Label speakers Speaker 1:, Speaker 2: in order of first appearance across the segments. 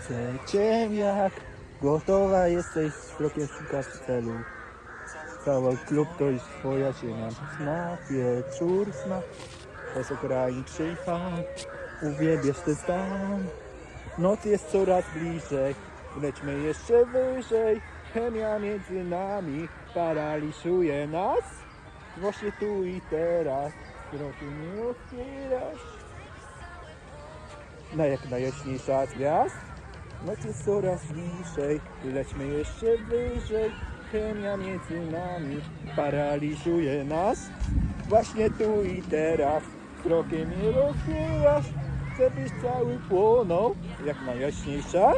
Speaker 1: Chcę jak gotowa jesteś z krokiem szukasz celu. Cały klub to jest twoja ziemia. Smak, wieczór, smak. Bez ograniczeń fan. Uwielbiasz ten stan. Noc jest coraz bliżej. Lećmy jeszcze wyżej. Chemia między nami paraliżuje nas. Właśnie tu i teraz. Kroku nie otwierasz. Na jak najjaśniejsza gwiazd. Noc jest coraz bliżej, lećmy jeszcze wyżej. Chemia między nami paraliżuje nas. Właśnie tu i teraz krokiem nie rozwijasz. Chcę byś cały płonął, jak najjaśniejsza.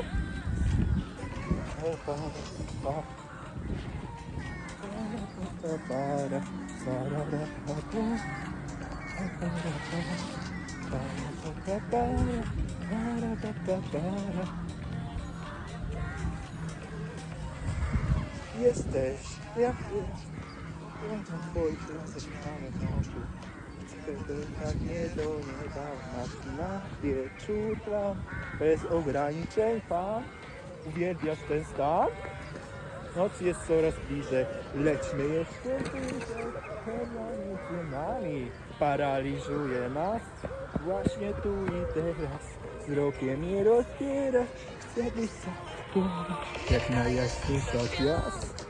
Speaker 1: Jesteś jak ty, piękno twoich zaśpiewane w oczu. Wtedy tak nie do masz na wieczór plan, bez ograniczeń pan. Uwielbiasz ten stan? Noc jest coraz bliżej, lećmy jeszcze bliżej. Chemia między nami paraliżuje nas. Właśnie tu i teraz wzrokiem nie rozbiera. Chcę być jak najjaśniejsza gwiazd.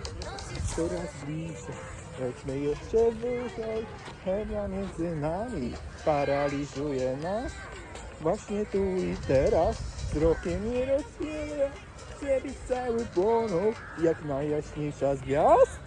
Speaker 1: Coraz bliżej, lećmy jeszcze wyżej. Chemia między nami paraliżuje nas. Właśnie tu i teraz wzrokiem nie rozbiera. Chcę być cały płonął, jak najjaśniejsza z gwiazd.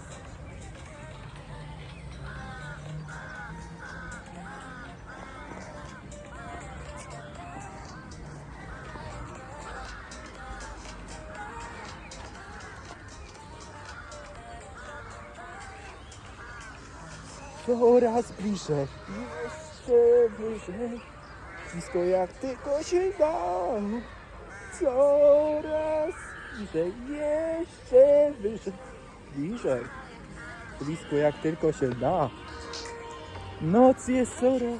Speaker 1: Coraz bliżej, jeszcze wyżej, blisko jak tylko się da. Coraz bliżej, jeszcze wyżej, bliżej, blisko jak tylko się da. Noc jest coraz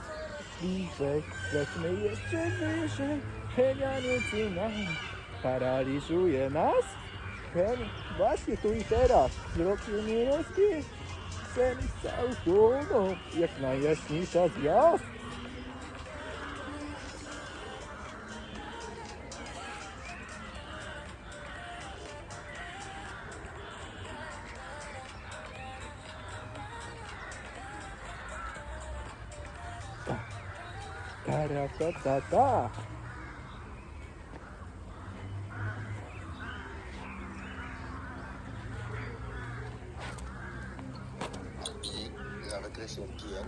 Speaker 1: bliżej, lećmy jeszcze wyżej, chemia między nami paraliżuje nas. Chemia, właśnie tu i teraz, wzrokiem nie rozbierz. Cały płoną, jak najjaśniejsza gwiazd. Ta, ta, ta, ta, ta.
Speaker 2: เธอสวมเกียร